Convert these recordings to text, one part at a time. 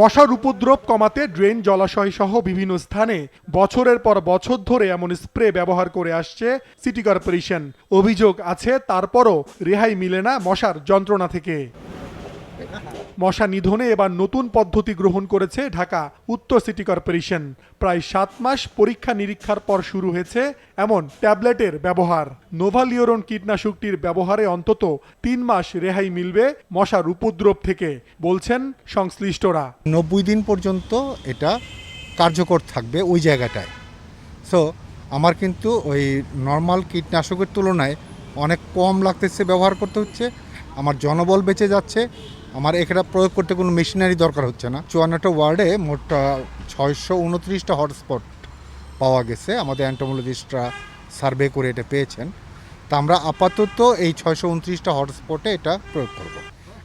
মশার উপদ্রব কমাতে ড্রেন জলাশয় সহ বিভিন্ন স্থানে বছরের পর বছর ধরে এমন স্প্রে ব্যবহার করে আসছে সিটি কর্পোরেশন। অভিযোগ আছে, তারপরও রেহাই মিলে না মশার যন্ত্রণা থেকে। মশা নিধনে এবার নতুন পদ্ধতি গ্রহণ করেছে ঢাকা উত্তর সিটি কর্পোরেশন। প্রায় সাত মাস পরীক্ষা নিরীক্ষার পর শুরু হয়েছে এমন ট্যাবলেটের ব্যবহার। নোভালিওরন কীটনাশকটির ব্যবহারে অন্তত তিন মাস রেহাই মিলবে মশার উপদ্রব থেকে বলছেন সংশ্লিষ্টরা। নব্বই দিন পর্যন্ত এটা কার্যকর থাকবে ওই জায়গাটায়। সো আমার কিন্তু ওই নর্মাল কীটনাশকের তুলনায় অনেক কম লাগতেছে ব্যবহার করতে হচ্ছে। আমার জনবল বেঁচে যাচ্ছে, আমার এখানে প্রয়োগ করতে কোনো মেশিনারি দরকার হচ্ছে না। চুয়ান্নটা ওয়ার্ডে মোট ছয়শো উনত্রিশটা হটস্পট পাওয়া গেছে, আমাদের অ্যান্টোমোলজিস্টরা সার্ভে করে এটা পেয়েছেন। তা আমরা আপাতত এই ছয়শো উনত্রিশটা হটস্পটে এটা প্রয়োগ করব।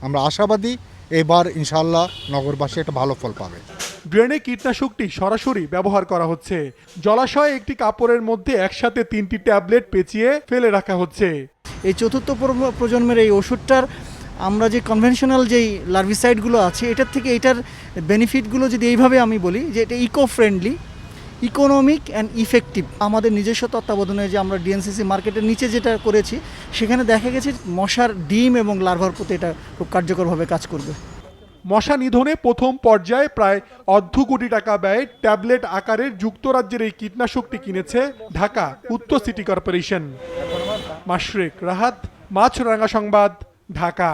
আমরা আশাবাদী এবার ইনশাল্লাহ নগরবাসী একটা ভালো ফল পাবে। ড্রেনে কীটনাশকটি সরাসরি ব্যবহার করা হচ্ছে। জলাশয়ে একটি কাপড়ের মধ্যে একসাথে তিনটি ট্যাবলেট পেঁচিয়ে ফেলে রাখা হচ্ছে। এই চতুর্থ প্রজন্মের এই ওষুধটার, আমরা যে কনভেনশনাল যেই লার্ভিসাইডগুলো আছে, এটার থেকে এটার বেনিফিটগুলো যদি এইভাবে আমি বলি, যে এটা eco friendly economic and effective আমাদের নিজস্ব তত্ত্বাবধানে যে আমরা ডিএনসিসি মার্কেটের নিচে যেটা করেছি, সেখানে দেখা গেছে মশার ডিম এবং লার্ভার প্রতি এটা খুব কার্যকরভাবে কাজ করবে। মশা নিধনে প্রথম পর্যায়ে প্রায় অর্ধ কোটি টাকা ব্যয়ে ট্যাবলেট আকারের যুক্তরাজ্যের এই কীটনাশকটি কিনেছে ঢাকা উত্তর সিটি কর্পোরেশন। মাশরেক। রাহাত মাছরাঙ্গা সংবাদ ঢাকা।